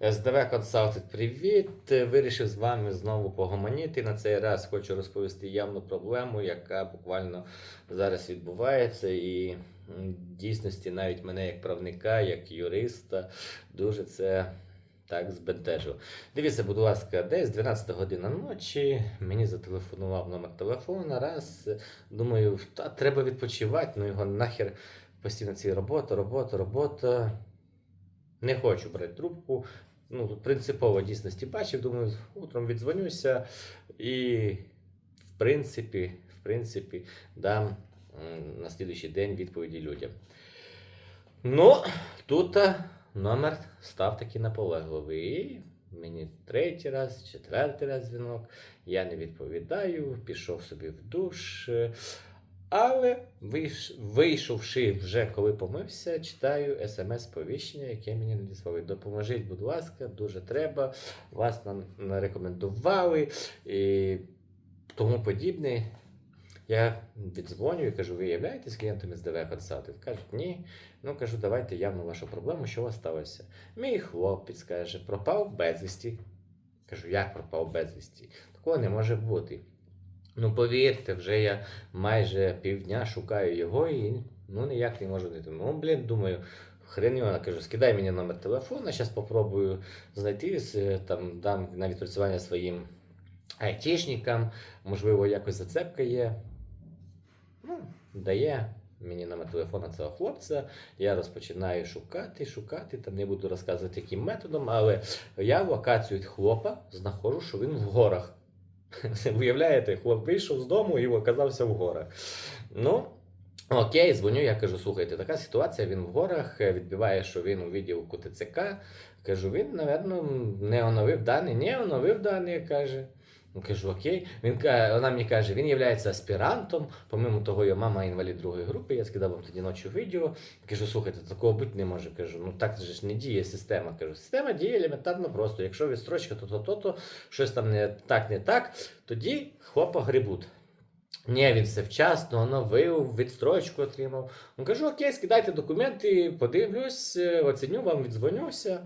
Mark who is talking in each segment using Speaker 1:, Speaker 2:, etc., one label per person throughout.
Speaker 1: СДВ Консалтинг, привіт! Вирішив з вами знову погомоніти. На цей раз хочу розповісти явну проблему, яка буквально зараз відбувається. І в дійсності навіть мене як правника, як юриста, дуже це так збентежило. Дивіться, будь ласка, десь 12 година ночі мені зателефонував номер телефона. Раз думаю, та треба відпочивати, ну його нахер постійно ці робота, робота, робота. Не хочу брати трубку. Ну, принципово дійсності бачив, думаю, утром віддзвонюся і, в принципі, в принципі, дам на слідуючий день відповіді людям. Ну, тут номер став таки наполегливий. Мені третій раз, четвертий раз дзвінок. Я не відповідаю, пішов собі в душ. Але вийшовши вже коли помився, читаю смс-повіщення, яке мені надіслали. Допоможіть, будь ласка, дуже треба. Вас нам нарекомендували і тому подібне. Я віддзвоню і кажу, ви являєтесь клієнтом СДВ Консалтинг? Кажуть, ні. Ну кажу, давайте явно вашу проблему, що у вас сталося. Мій хлопець каже, пропав безвісті. Кажу, як пропав безвісті? Такого не може бути. Ну, повірте, вже я майже півдня шукаю його і ну ніяк не можу знайти. Ну, блін, думаю, хрен його, кажу, скидай мені номер телефона, зараз попробую знайти, там дам на відпрацювання своїм айтішникам, можливо, якось зацепка є. Ну, дає мені номер телефона цього хлопця. Я розпочинаю шукати, шукати, там не буду розказувати яким методом, але я в локацію від хлопа знаходжу, що він в горах. Уявляєте, хлоп вийшов з дому і оказався в горах. Ну, окей, дзвоню, я кажу, слухайте, така ситуація, він в горах, е, відбиває, що він у відділку ТЦК. Кажу, він, напевно, не оновив дані. Не оновив дані, каже. Кажу, окей. Він вона мені каже, він є аспірантом. Помимо того, його мама інвалід другої групи. Я скидав вам тоді ночі відео. Кажу, слухайте, такого бути не може. Кажу, ну так же ж не діє система. Кажу, система діє елементарно просто. Якщо відстрочка, то то то, то щось там не так, не так, тоді хлопа грибуть. Ні, він все вчасно оновив, відстрочку отримав. Ну кажу, окей, скидайте документи, подивлюсь, е, оціню вам, віддзвонюся.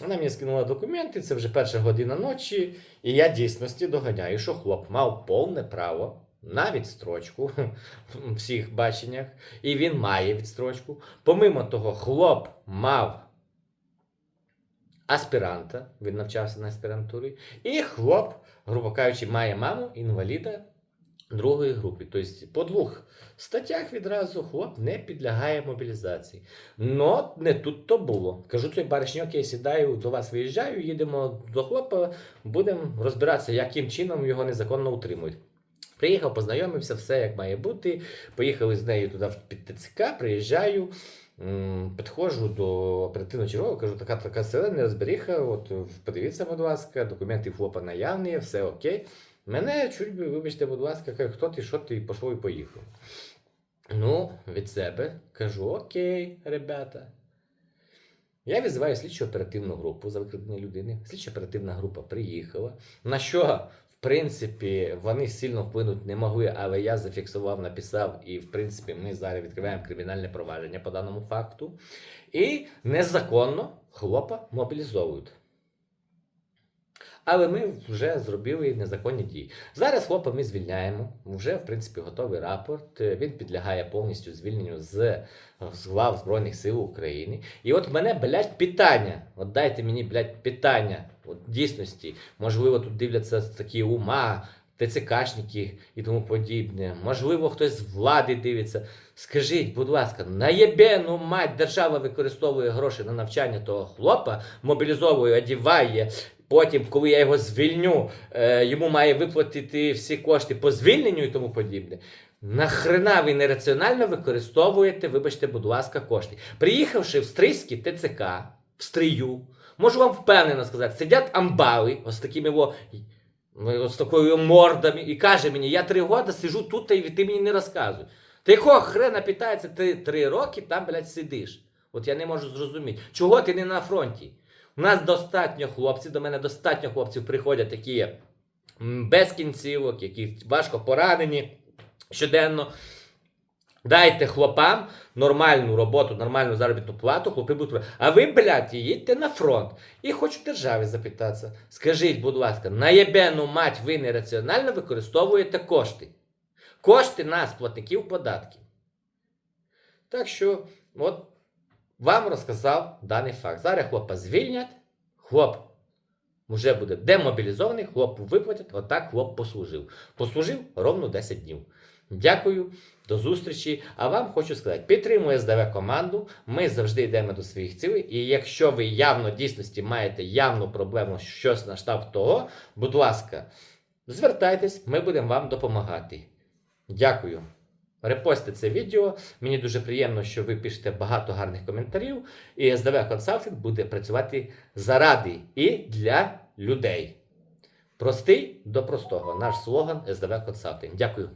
Speaker 1: Вона мені скинула документи, це вже перша година ночі, і я дійсності доганяю, що хлоп мав повне право на відстрочку в всіх баченнях, і він має відстрочку. Помимо того, хлоп мав аспіранта, він навчався на аспірантурі, і хлоп, грубо кажучи, має маму інваліда другої групи. Тобто по двох статтях відразу хлоп не підлягає мобілізації. Но не тут то було. Кажу цій баришні, окей, сідаю, до вас виїжджаю, їдемо до хлопа, будемо розбиратися, яким чином його незаконно утримують. Приїхав, познайомився, все як має бути. Поїхали з нею туди під ТЦК, приїжджаю. Підходжу до оперативного чергового, кажу, така така селена розберіха, от подивіться, будь ласка, документи хлопа наявні, все окей. Мене чуть би, вибачте, будь ласка, каже, хто ти, що ти, пішов і поїхав. Ну, від себе кажу: окей, ребята. Я відзиваю слідчо оперативну групу за викрадення людини. Слідчо оперативна група приїхала. На що, в принципі, вони сильно вплинути не могли, але я зафіксував, написав, і в принципі ми зараз відкриваємо кримінальне провадження по даному факту. І незаконно хлопа мобілізовують. Але ми вже зробили незаконні дії. Зараз хлопа ми звільняємо. Вже, в принципі, готовий рапорт. Він підлягає повністю звільненню з, з глав Збройних сил України. І от мене, блядь, питання. От дайте мені, блядь, питання. От дійсності. Можливо, тут дивляться такі ума, ТЦКшники і тому подібне. Можливо, хтось з влади дивиться. Скажіть, будь ласка, на єбену мать держава використовує гроші на навчання того хлопа, мобілізовує, одіває. Потім, коли я його звільню, е, йому має виплатити всі кошти по звільненню і тому подібне. Нахрена ви нераціонально використовуєте, вибачте, будь ласка, кошти. Приїхавши в Стрийський ТЦК, в Стрию, можу вам впевнено сказати, сидять амбали, ось такими во, ось такою мордами, і каже мені, я три роки сижу тут, і ти мені не розказуй. Ти якого хрена питається, ти три роки там, блядь, сидиш. От я не можу зрозуміти, чого ти не на фронті? У нас достатньо хлопців, до мене достатньо хлопців приходять, є без кінцівок, які важко поранені щоденно. Дайте хлопам нормальну роботу, нормальну заробітну плату, хлопи будуть. А ви, блядь, їдьте на фронт. І хочу державі запитатися. Скажіть, будь ласка, на єбену мать ви нераціонально використовуєте кошти? Кошти нас, платників податків. Так що, от вам розказав даний факт. Зараз хлопа звільнять, хлоп вже буде демобілізований, хлопу виплатять, отак хлоп послужив. Послужив ровно 10 днів. Дякую, до зустрічі. А вам хочу сказати, підтримує СДВ команду. Ми завжди йдемо до своїх цілей. І якщо ви явно дійсності маєте явну проблему, щось на штаб того, будь ласка, звертайтесь, ми будемо вам допомагати. Дякую. Репостите це відео. Мені дуже приємно, що ви пишете багато гарних коментарів. І СДВ Консалтинг буде працювати заради і для людей. Простий до простого. Наш слоган СДВ Консалтинг. Дякую.